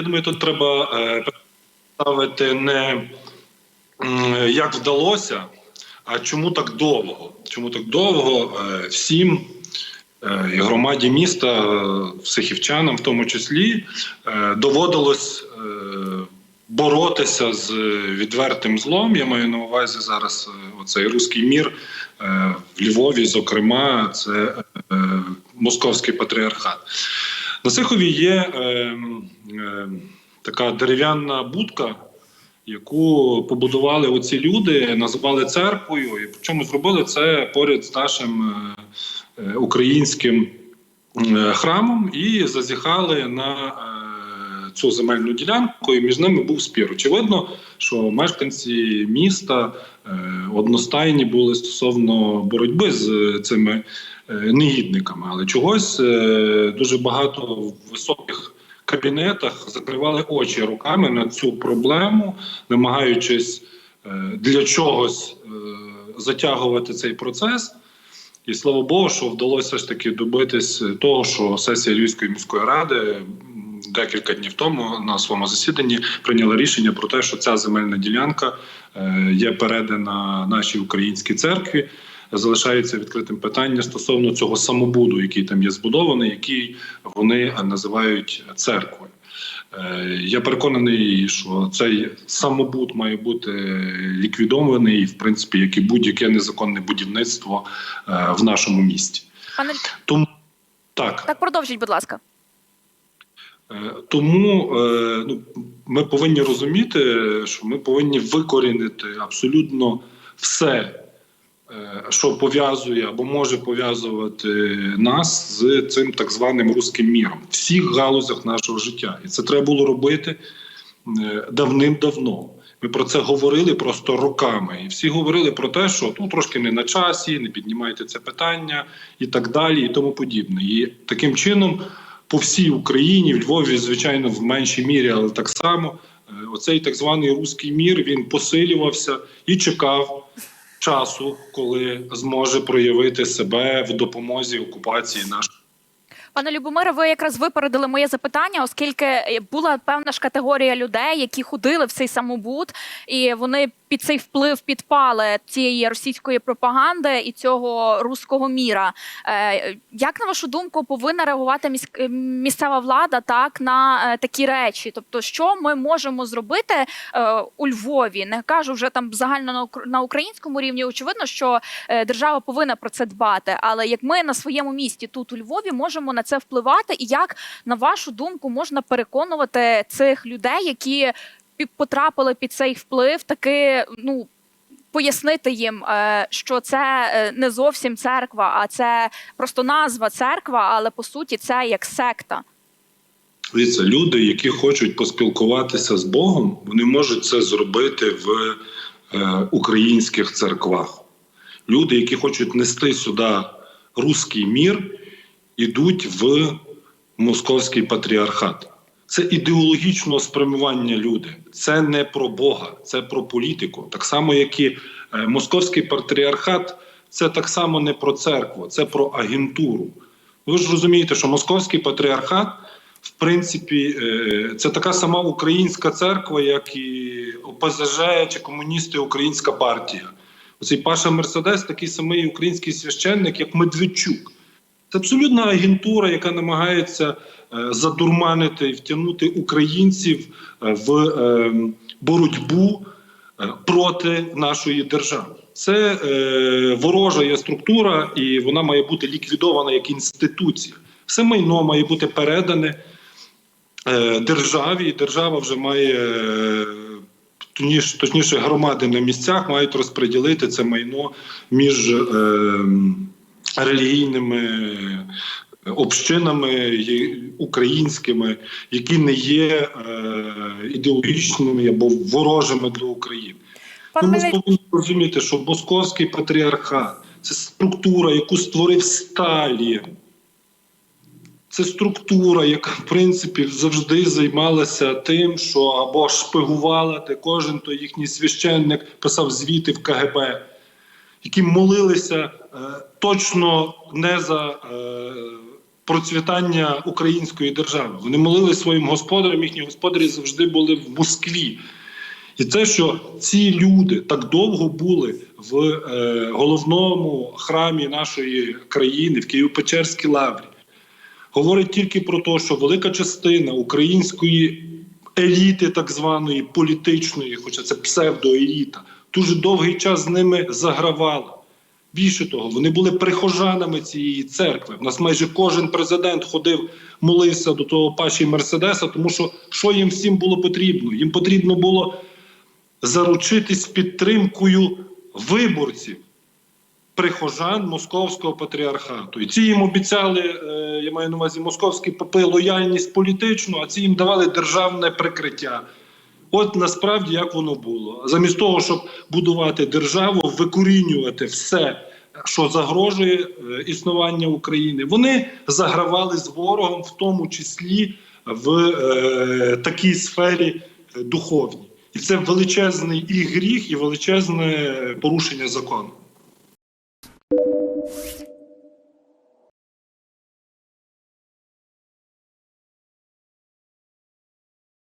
Я думаю, тут треба е, ставити не як вдалося, а чому так довго? Чому так довго е, всім е, і громаді міста, сихівчанам в тому числі, доводилось боротися з відвертим злом. Я маю на увазі зараз оцей руський мір в Львові, зокрема, це московський патріархат. На Сихові є е, е, така дерев'яна будка, яку побудували оці люди, назвали церквою, і причому зробили це поряд з нашим е, е, українським е, храмом і зазіхали на е, цю земельну ділянку, і між ними був спір. Очевидно, що мешканці міста е, одностайні були стосовно боротьби з цими негідниками, але чогось е, дуже багато в високих кабінетах закривали очі руками на цю проблему, намагаючись е, для чогось е, затягувати цей процес. І слава Богу, що вдалося ж таки добитись того, що сесія Львівської міської ради декілька днів тому на своєму засіданні прийняла рішення про те, що ця земельна ділянка е, є передана нашій українській церкві. Залишається відкритим питання стосовно цього самобуду, який там є збудований, який вони називають церквою. Е, Я переконаний, що цей самобут має бути ліквідований, в принципі, як і будь-яке незаконне будівництво е, в нашому місті. Пане Тому так, так продовжіть, будь ласка. Е, Тому ну, ми повинні розуміти, що ми повинні викорінити абсолютно все, що пов'язує або може пов'язувати нас з цим так званим руським міром в всіх галузях нашого життя. І це треба було робити е, давним-давно. Ми про це говорили просто роками, і всі говорили про те, що ну трошки не на часі, не піднімайте це питання і так далі, і тому подібне. І таким чином по всій Україні, в Львові, звичайно, в меншій мірі, але так само е, оцей так званий руський мір він посилювався і чекав часу, коли зможе проявити себе в допомозі окупації нашої. Пане Любомире, ви якраз випередили моє запитання, оскільки була певна ж категорія людей, які ходили в цей самобут, і вони під цей вплив підпали цієї російської пропаганди і цього руського міра. Е, Як на вашу думку повинна реагувати е, місцева влада так на е, такі речі? Тобто, що ми можемо зробити у Львові? Не кажу вже там загально на українському рівні. Очевидно, що держава повинна про це дбати. Але як ми на своєму місті тут у Львові можемо на це впливати, і як на вашу думку можна переконувати цих людей, які потрапили під цей вплив, таки ну. Пояснити їм, е, що це е, не зовсім церква, а це просто назва церква, але по суті це як секта. Дивіться, люди, які хочуть поспілкуватися з Богом, вони можуть це зробити в е, українських церквах. Люди, які хочуть нести сюди руський мір, ідуть в московський патріархат. Це ідеологічного спрямування люди. Це не про Бога, це про політику. Так само, як і е, московський патріархат, це так само не про церкву, це про агентуру. Ви ж розумієте, що московський патріархат, в принципі, е, це така сама українська церква, як і ОПЗЖ чи комуністи Українська партія. Оцей Паша Мерседес такий самий український священник, як Медведчук. Це абсолютна агентура, яка намагається е, задурманити і втягнути українців е, в е, боротьбу проти нашої держави. Це ворожа є структура, і вона має бути ліквідована як інституція. Все майно має бути передане державі, і держава вже має. Точніше, громади на місцях мають розподілити це майно між релігійними общинами українськими, які не є е, ідеологічними або ворожими для України. Ми Мельник- повинні розуміти, що московський патріархат це структура, яку створив Сталін. Це структура, яка в принципі завжди займалася тим, що або шпигувала, де кожен той їхній священник писав звіти в КГБ, які молилися е, точно не за е, процвітання української держави. Вони молились своїм господарям, їхні господарі завжди були в Москві. І те, що ці люди так довго були в е, головному храмі нашої країни, в Києво-Печерській лаврі, говорить тільки про те, що велика частина української еліти, так званої політичної, хоча це псевдоеліта, дуже довгий час з ними загравала. Більше того, вони були прихожанами цієї церкви. У нас майже кожен президент ходив, молився до того паші Мерседеса, тому що що їм всім було потрібно? Їм потрібно було заручитись підтримкою виборців, прихожан московського патріархату. І ці їм обіцяли, е, я маю на увазі московські попи, лояльність політичну, а ці їм давали державне прикриття. От насправді як воно було. Замість того, щоб будувати державу, викорінювати все, що загрожує е, існування України, вони загравали з ворогом, в тому числі в е, такій сфері е, духовній. І це величезний і гріх, і величезне порушення закону.